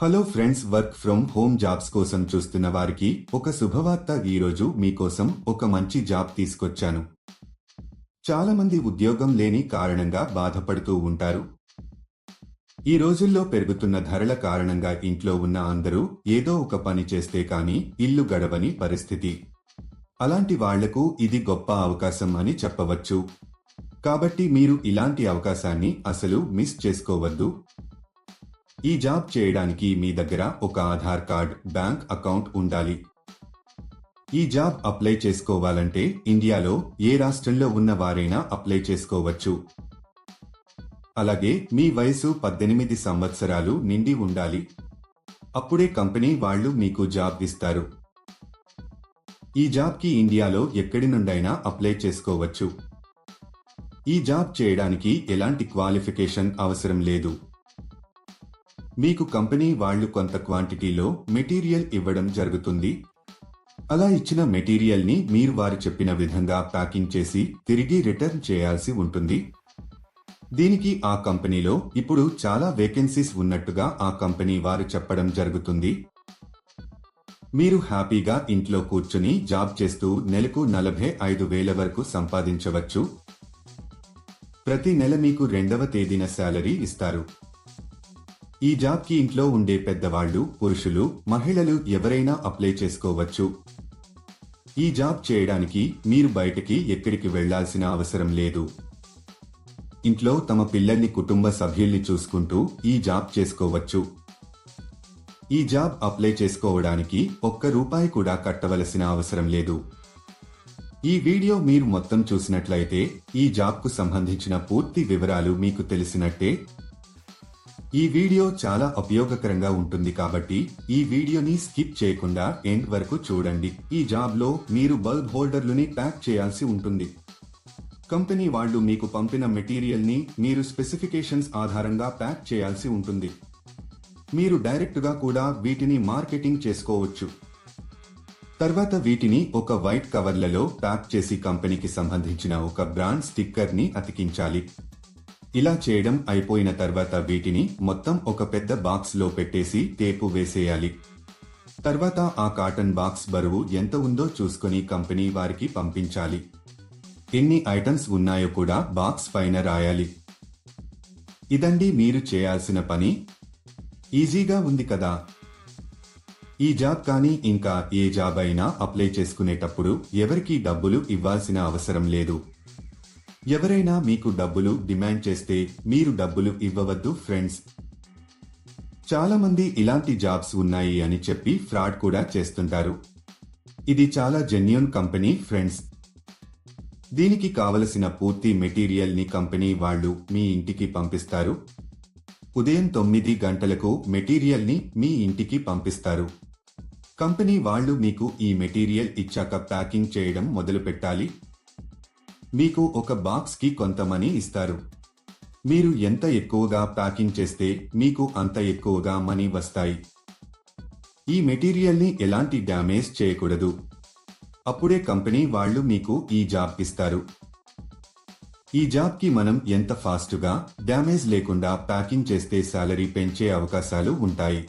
Hello friends work from home jobs కోసం చూస్తున్న వారికి ఒక శుభవార్త ఈరోజు మీకోసం ఒక మంచి జాబ్ తీసుకొచ్చాను. చాలా మంది ఉద్యోగం లేని కారణంగా బాధపడుతూ ఉంటారు. ఈ రోజుల్లో పెరుగుతున్న ధరల కారణంగా ఇంట్లో ఉన్న అందరూ ఏదో ఒక పని చేస్తే కానీ ఇల్లు గడవని పరిస్థితి. అలాంటి వాళ్ళకు ఇది గొప్ప అవకాశం అని చెప్పవచ్చు. కాబట్టి మీరు ఇలాంటి అవకాశాన్ని అసలు మిస్ చేసుకోవద్దు. ఈ జాబ్ చేయడానికి మీ దగ్గర ఒక ఆధార్ కార్డ్ బ్యాంక్ అకౌంట్ ఉండాలి. ఈ జాబ్ అప్లై చేసుకోవాలంటే ఇండియాలో ఏ రాష్ట్రంలో ఉన్న వారైనా అప్లై చేసుకోవచ్చు. అలాగే మీ వయసు పద్దెనిమిది సంవత్సరాలు నిండి ఉండాలి. అప్పుడే కంపెనీ వాళ్ళు మీకు జాబ్ ఇస్తారు. ఈ జాబ్కి ఇండియాలో ఎక్కడి నుండైనా అప్లై చేసుకోవచ్చు. ఈ జాబ్ చేయడానికి ఎలాంటి క్వాలిఫికేషన్ అవసరం లేదు. మీకు కంపెనీ వాళ్ళు కొంత క్వాంటిటీలో మెటీరియల్ ఇవ్వడం జరుగుతుంది. అలా ఇచ్చిన మెటీరియల్ని మీరు వారు చెప్పిన విధంగా ప్యాకింగ్ చేసి తిరిగి రిటర్న్ చేయాల్సి ఉంటుంది. దీనికి ఆ కంపెనీలో ఇప్పుడు చాలా వేకెన్సీస్ ఉన్నట్టుగా ఆ కంపెనీ వారు చెప్పడం జరుగుతుంది. మీరు హ్యాపీగా ఇంట్లో కూర్చుని జాబ్ చేస్తూ నెలకు నలభై ఐదు వేల వరకు సంపాదించవచ్చు. ప్రతి నెల మీకు రెండవ తేదీన శాలరీ ఇస్తారు. ఈ జాబ్కి ఇంట్లో ఉండే పెద్దవాళ్ళు పురుషులు మహిళలు ఎవరైనా అప్లై చేసుకోవచ్చు. ఈ జాబ్ చేయడానికి మీరు బయటకి ఎక్కడికి వెళ్ళాల్సిన అవసరం లేదు. ఇంట్లో తమ పిల్లల్ని కుటుంబ సభ్యుల్ని చూసుకుంటూ ఈ జాబ్ చేసుకోవచ్చు. ఈ జాబ్ అప్లై చేసుకోవడానికి ఒక్క రూపాయి కూడా కట్టవలసిన అవసరం లేదు. ఈ వీడియో మీరు మొత్తం చూసినట్లయితే ఈ జాబ్కు సంబంధించిన పూర్తి వివరాలు మీకు తెలిసినట్టే ఈ వీడియో చాలా ఉపయోగకరంగా ఉంటుంది కాబట్టి ఈ వీడియోని స్కిప్ చేయకుండా ఎండ్ వరకు చూడండి. ఈ జాబ్లో మీరు బల్బ్ హోల్డర్లని ప్యాక్ చేయాల్సి ఉంటుంది. కంపెనీ వాళ్ళు మీకు పంపిన మెటీరియల్ని మీరు స్పెసిఫికేషన్స్ ఆధారంగా ప్యాక్ చేయాల్సి ఉంటుంది. మీరు డైరెక్ట్గా కూడా వీటిని మార్కెటింగ్ చేసుకోవచ్చు. తర్వాత వీటిని ఒక వైట్ కవర్లలో ప్యాక్ చేసి కంపెనీకి సంబంధించిన ఒక బ్రాండ్ స్టిక్కర్ని అతికించాలి. ఇలా చేయడం అయిపోయిన తర్వాత వీటిని మొత్తం ఒక పెద్ద బాక్స్లో పెట్టేసి టేపు వేసేయాలి. తర్వాత ఆ కాటన్ బాక్స్ బరువు ఎంత ఉందో చూసుకొని కంపెనీ వారికి పంపించాలి. ఎన్ని ఐటమ్స్ ఉన్నాయో కూడా బాక్స్ పైన రాయాలి. ఇదండి మీరు చేయాల్సిన పని. ఈజీగా ఉంది కదా. ఈ జాబ్ కానీ ఇంకా ఏ జాబ్ అయినా అప్లై చేసుకునేటప్పుడు ఎవరికీ డబ్బులు ఇవ్వాల్సిన అవసరం లేదు. ఎవరైనా మీకు డబ్బులు డిమాండ్ చేస్తే మీరు డబ్బులు ఇవ్వవద్దు ఫ్రెండ్స్. చాలా మంది ఇలాంటి జాబ్స్ ఉన్నాయి అని చెప్పి ఫ్రాడ్ కూడా చేస్తుంటారు. ఇది చాలా జెన్యున్ కంపెనీ ఫ్రెండ్స్. దీనికి కావలసిన పూర్తి మెటీరియల్ని కంపెనీ వాళ్ళు మీ ఇంటికి పంపిస్తారు. ఉదయం తొమ్మిది గంటలకు మెటీరియల్ని మీ ఇంటికి పంపిస్తారు. కంపెనీ వాళ్ళు మీకు ఈ మెటీరియల్ ఇచ్చాక ప్యాకింగ్ చేయడం మొదలు పెట్టాలి మీకు ఒక బాక్స్కి కొంత మనీ ఇస్తారు. మీరు ఎంత ఎక్కువగా ప్యాకింగ్ చేస్తే మీకు అంత ఎక్కువగా మనీ వస్తాయి. ఈ మెటీరియల్ని ఎలాంటి డ్యామేజ్ చేయకూడదు. అప్పుడే కంపెనీ వాళ్ళు మీకు ఈ జాబ్ ఇస్తారు. ఈ జాబ్కి మనం ఎంత ఫాస్ట్గా డ్యామేజ్ లేకుండా ప్యాకింగ్ చేస్తే శాలరీ పెంచే అవకాశాలు ఉంటాయి.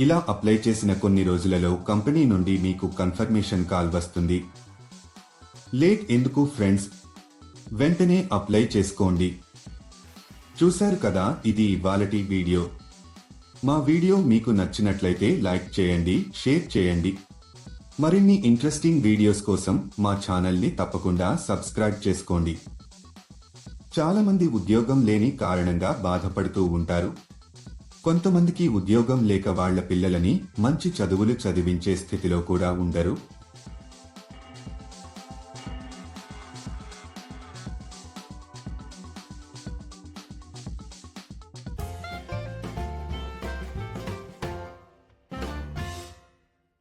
ఇలా అప్లై చేసిన కొన్ని రోజులలో కంపెనీ నుండి మీకు కన్ఫర్మేషన్ కాల్ వస్తుంది. లేట్ ఎందుకు ఫ్రెండ్స్? వెంటనే అప్లై చేసుకోండి. చూశారు కదా ఇది ఇవాళటి వీడియో. మా వీడియో మీకు నచ్చినట్లయితే లైక్ చేయండి షేర్ చేయండి. మరిన్ని ఇంట్రెస్టింగ్ వీడియోస్ కోసం మా ఛానల్ని తప్పకుండా సబ్స్క్రైబ్ చేసుకోండి. చాలామంది ఉద్యోగం లేని కారణంగా బాధపడుతూ ఉంటారు. కొంతమందికి ఉద్యోగం లేక వాళ్ళ పిల్లలని మంచి చదువులు చదివించే స్థితిలో కూడా ఉండరు.